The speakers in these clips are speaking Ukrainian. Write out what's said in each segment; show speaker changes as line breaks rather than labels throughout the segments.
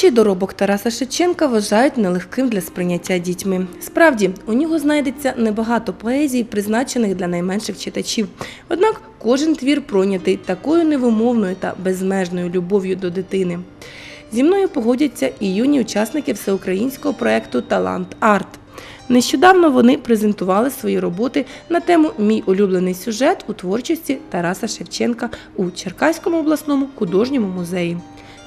Творчий доробок Тараса Шевченка вважають нелегким для сприйняття дітьми. Справді, у нього знайдеться небагато поезій, призначених для найменших читачів. Однак кожен твір пройнятий такою невимовною та безмежною любов'ю до дитини. Зі мною погодяться і юні учасники всеукраїнського проєкту Талант Арт. Нещодавно вони презентували свої роботи на тему Мій улюблений сюжет у творчості Тараса Шевченка у Черкаському обласному художньому музеї.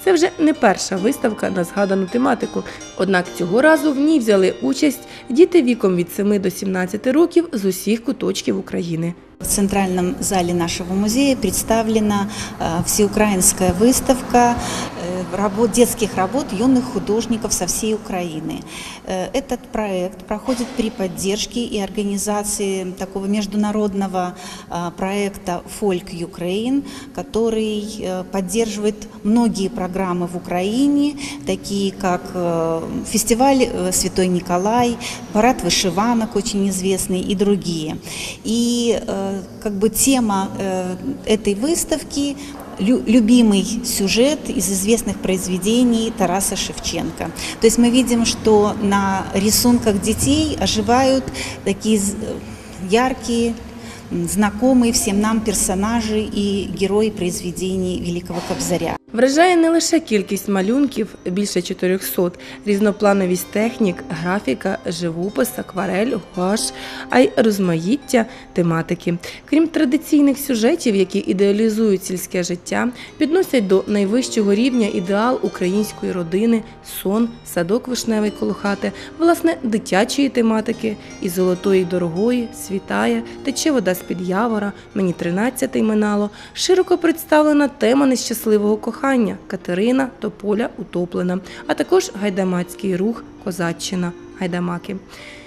Це вже не перша виставка на згадану тематику. Однак цього разу в ній взяли участь діти віком від 7 до 17 років з усіх куточків України.
В центральном зале нашего музея представлена э, всеукраинская выставка э, работ, детских работ юных художников со всей Украины. Э, Этот проект проходит при поддержке и организации такого международного э, проекта Folk Ukraine, который э, поддерживает многие программы в Украине, такие как э, фестиваль э, Святой Николай, парад вышиванок очень известный и другие. И э, как бы тема э, этой выставки лю- любимый сюжет из известных произведений Тараса Шевченко. То есть мы видим, что на рисунках детей оживают такие з- яркие, м, знакомые всем нам персонажи и герои произведений Великого Кобзаря.
Вражає не лише кількість малюнків більше 400, різноплановість технік, графіка, живопис, акварель, гуаш, а й розмаїття тематики. Крім традиційних сюжетів, які ідеалізують сільське життя, підносять до найвищого рівня ідеал української родини, сон, садок вишневий коло хати, власне, дитячої тематики і золотої дорогої, світає, тече вода з-під явора, мені тринадцятий минало, широко представлена тема нещасливого кохання Катерина, Тополя, Утоплена, а також гайдамацький рух Козаччина, Гайдамаки.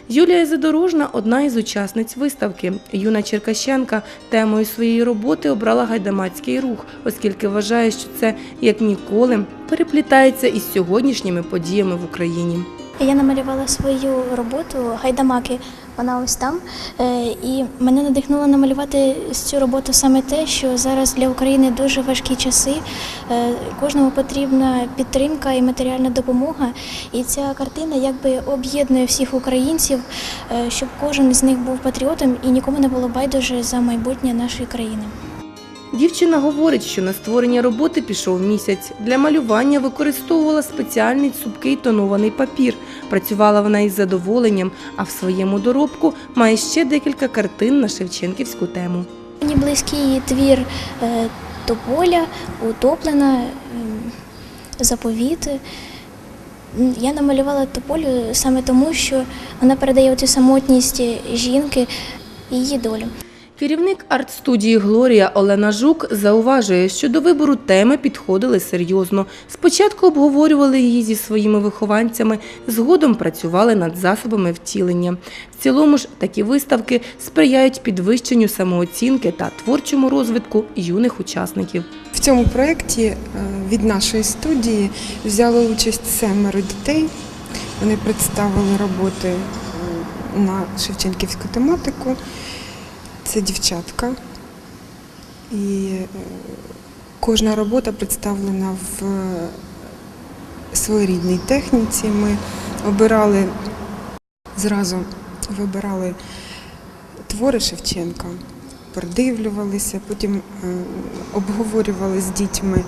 Юлія Задорожна одна із учасниць виставки. Юна Черкащенка темою своєї роботи обрала гайдамацький рух, оскільки вважає, що це як ніколи переплітається із сьогоднішніми подіями в Україні.
Я намалювала свою роботу гайдамаки. Вона ось там. Е, І мене надихнуло намалювати цю роботу саме те, що зараз для України дуже важкі часи. Е, Кожному потрібна підтримка і матеріальна допомога. І ця картина якби об'єднує всіх українців, е, щоб кожен з них був патріотом і нікому не було байдуже за майбутнє нашої країни.
Дівчина говорить, що на створення роботи пішов місяць. Для малювання використовувала спеціальний цупкий тонований папір. Працювала вона із задоволенням, а в своєму доробку має ще декілька картин на Шевченківську тему.
Мені близький твір е, Тополя, Утоплена, Заповіти. Я намалювала Тополю саме тому, що вона передає цю самотність жінки і її долю.
Керівник арт-студії Глорія Олена Жук зауважує, що до вибору теми підходили серйозно. Спочатку обговорювали її зі своїми вихованцями, згодом працювали над засобами втілення. В цілому ж такі виставки сприяють підвищенню самооцінки та творчому розвитку юних учасників.
В цьому проєкті е, від нашої студії взяли участь семеро дітей. Вони представили роботи на Шевченківську тематику. Це дівчатка. І е, кожна робота представлена в е, своєрідній техніці. Ми обирали зразу вибирали твори Шевченка, передивлювалися, потім е, обговорювали з дітьми,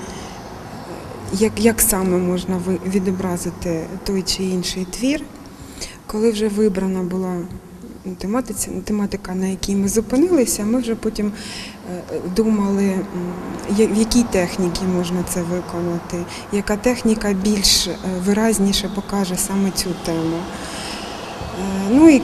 як, як саме можна відобразити той чи інший твір. Коли вже вибрана була тематиця, тематика, на якій ми зупинилися, ми вже потім е, думали, в якій техніці можна це виконати, яка техніка більш е, виразніше покаже саме цю тему. Е, Ну і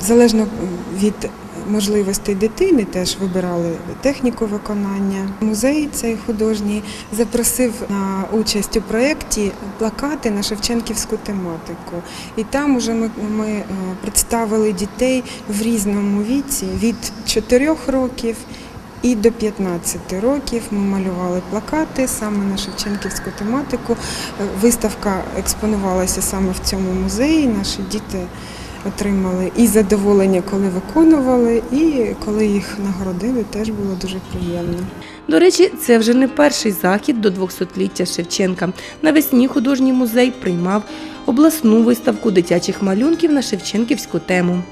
залежно від можливостей дитини теж вибирали техніку виконання. Музей цей художній запросив на участь у проєкті плакати на Шевченківську тематику. І там уже ми, ми е, представили дітей в різному віці від 4 років. І до 15 років ми малювали плакати саме на Шевченківську тематику. Е, Виставка експонувалася саме в цьому музеї. Наші діти отримали і задоволення, коли виконували, і коли їх нагородили, теж було дуже приємно.
До речі, це вже не перший захід до 200-ліття Шевченка. Навесні художній музей приймав обласну виставку дитячих малюнків на Шевченківську тему.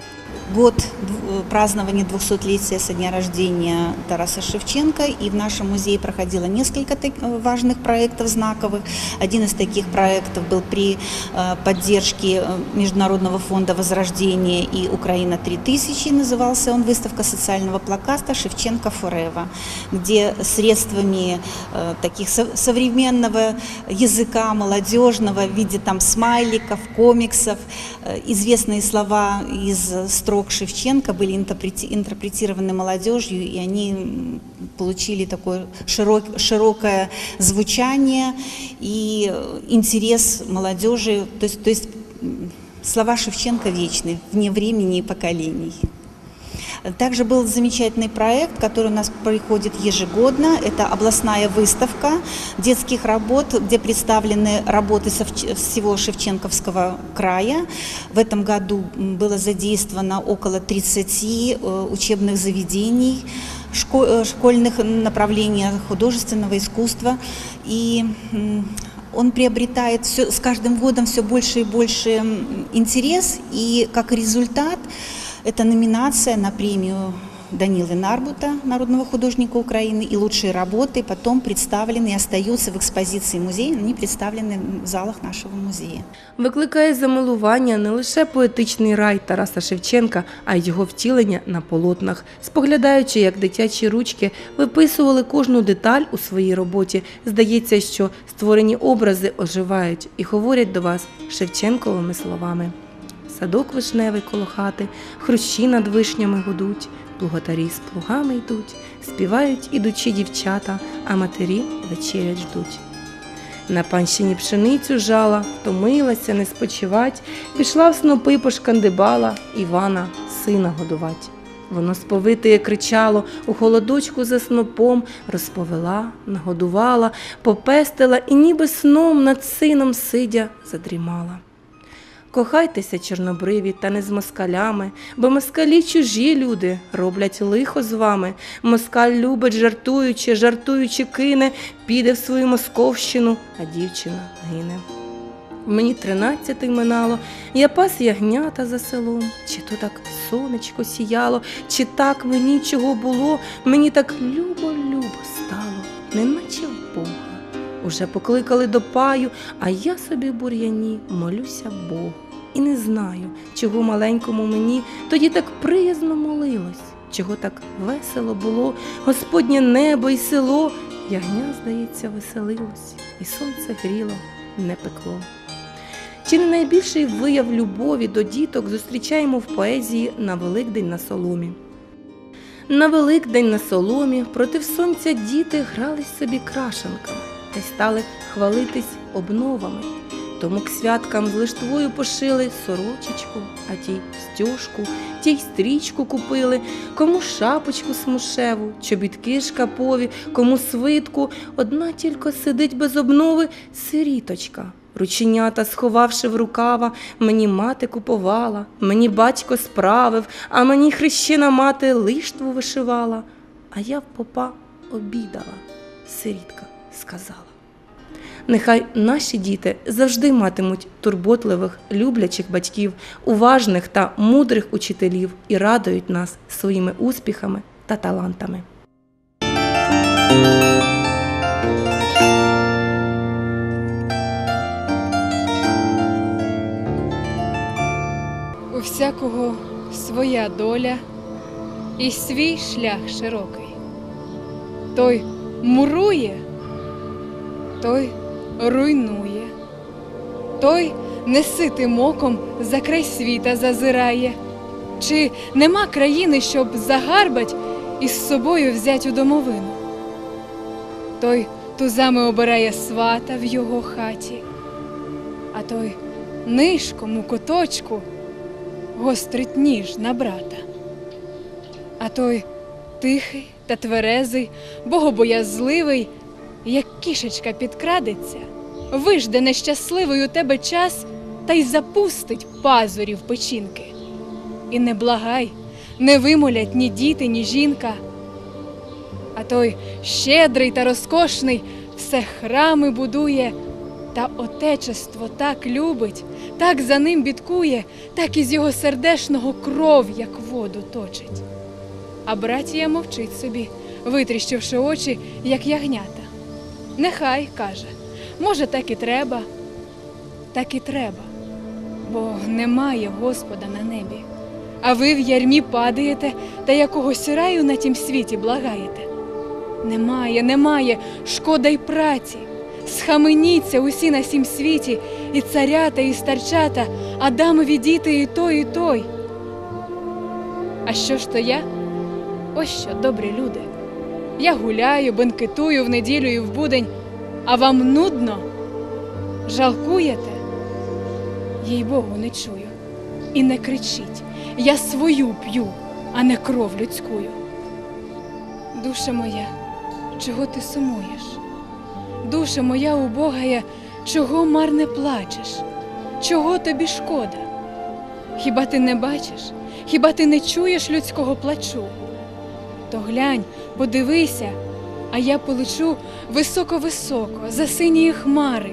Год дв- празднования 200-летия со дня рождения Тараса Шевченко, и в нашем музее проходило несколько э, важных проектов знаковых. Один из таких проектов был при э, поддержке э, Международного фонда Возрождения и Украина 3000, назывался он «Выставка социального плаката Шевченко Форева», где средствами э, таких со- современного языка, молодежного, в виде там смайликов, комиксов, э, известные слова из строк Шевченко были интерпрети- интерпретированы молодежью, и они м, получили такое широк- широкое звучание и э, интерес молодежи. То есть, то есть м, слова Шевченко вечны, вне времени и поколений. Также был замечательный проект, который у нас проходит ежегодно. Это областная выставка детских работ, где представлены работы со вч- всего Шевченковского края. В этом году м, было задействовано около 30 э, учебных заведений, шко- э, школьных направлений художественного искусства. И м, он приобретает всё- с каждым годом все больше и больше м, интерес, и как результат это номинация на премию Данилы Нарбута, народного художника Украины, и лучшие работы потом представлены и остаются в экспозиции музея, они представлены в залах нашего музея.
Викликає замилування не лише поетичний рай Тараса Шевченка, а й його втілення на полотнах. Споглядаючи, як дитячі ручки виписували кожну деталь у своїй роботі, здається, що створені образи оживають і говорять до вас Шевченковими словами. Садок вишневий коло хати, хрущі над вишнями гудуть, плуготарі з плугами йдуть, співають ідучі дівчата, а матері вечерять ждуть. На панщині пшеницю жала, втомилася не спочивать, пішла в снопи пошкандибала Івана, сина годувать. Воно сповитиє кричало, у холодочку за снопом розповела, нагодувала, попестила і ніби сном над сином сидя задрімала. Кохайтеся, чорнобриві, та не з москалями, бо москалі чужі люди роблять лихо з вами. Москаль любить, жартуючи, жартуючи кине, піде в свою московщину, а дівчина гине. Мені тринадцятий минало, я пас ягнята за селом, чи то так сонечко сіяло, чи так мені чого було, мені так любо-любо стало, неначе. Уже покликали до паю, а я собі бур'яні молюся Богу. І не знаю, чого маленькому мені тоді так приязно молилось, чого так весело було, Господнє небо і село. Ягня, здається, веселилось, і сонце гріло, не пекло. Чи не найбільший вияв любові до діток зустрічаємо в поезії на Великдень на соломі? На Великдень на соломі проти сонця діти грались собі крашенками та й стали хвалитись обновами. Тому к святкам з лиштвою пошили сорочечку, а тій стьожку, тій стрічку купили, кому шапочку смушеву, чобітки шкапові, кому свитку. Одна тільки сидить без обнови сиріточка. Рученята, сховавши в рукава, мені мати купувала, мені батько справив, а мені хрещена мати лиштву вишивала. А я в попа обідала, сирітка сказала. Нехай наші діти завжди матимуть турботливих, люблячих батьків, уважних та мудрих учителів і радують нас своїми успіхами та талантами.
У всякого своя доля і свій шлях широкий. Той мурує, той руйнує, той неситим оком за край світа зазирає. Чи нема країни, щоб загарбать і з собою взять у домовину? Той тузами обирає свата в його хаті, а той нишком у куточку гострить ніж на брата. А той тихий та тверезий, богобоязливий, як кішечка підкрадеться, вижде нещасливий у тебе час та й запустить пазурі в печінки. І не благай, не вимолять ні діти, ні жінка. А той щедрий та розкошний все храми будує, та отечество так любить, так за ним бідкує, так із його сердешного кров, як воду точить. А братія мовчить собі, витріщивши очі, як ягнята. Нехай каже, може, так і треба, так і треба, бо немає Господа на небі. А ви в ярмі падаєте та якогось раю на тім світі благаєте. Немає, немає, шкода й праці. Схаменіться усі на сім світі, і царята, і старчата, Адамові діти і той, і той. А що ж то я? Ось що, добрі люди. Я гуляю, бенкетую в неділю і в будень, а вам нудно? Жалкуєте? Їй Богу, не чую. І не кричіть. Я свою п'ю, а не кров людськую. Душа моя, чого ти сумуєш? Душа моя убогая, чого марне плачеш? Чого тобі шкода? Хіба ти не бачиш? Хіба ти не чуєш людського плачу? То глянь, подивися, а я полечу високо-високо, за синії хмари.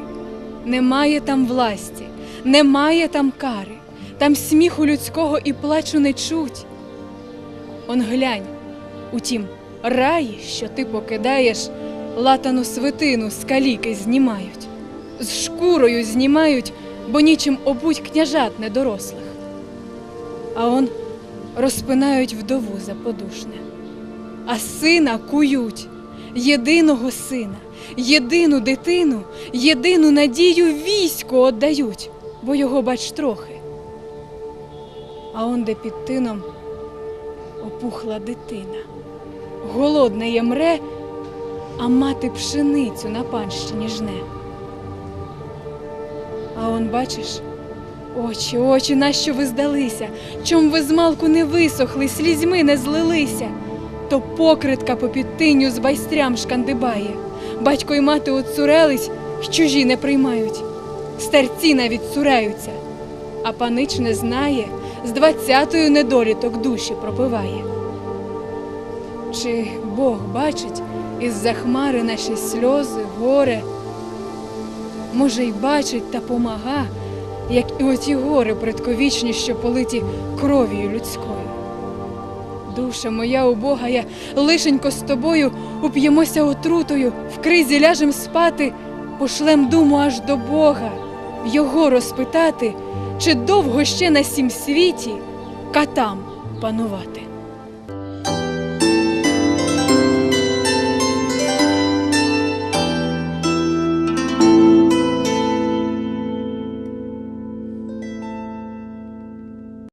Немає там власті, немає там кари, там сміху людського і плачу не чуть. Он глянь, у тім раї, що ти покидаєш, латану свитину з каліки знімають, з шкурою знімають, бо нічим обуть княжат недорослих. А он розпинають вдову заподушне, а сина кують, єдиного сина, єдину дитину, єдину надію війську отдають, бо його бач трохи. А он де під тином опухла дитина. Голодне є мре, а мати пшеницю на панщині жне. А он бачиш, очі, очі, нащо ви здалися? Чом ви змалку не висохли, слізьми не злилися? То покритка по підтиню з байстрям шкандибає. Батько й мати оцурелись, чужі не приймають. Старці навіть цураються, а панич не знає, з двадцятою недоліток душі пропиває. Чи Бог бачить із-за хмари наші сльози, горе? Може, й бачить та помага, як і оті гори предковічні, що политі кров'ю людською. Душа моя убогая, лишенько з тобою уп'ємося отрутою, в кризі ляжем спати, пошлем думу аж до Бога, його розпитати, чи довго ще на сім світі катам панувати.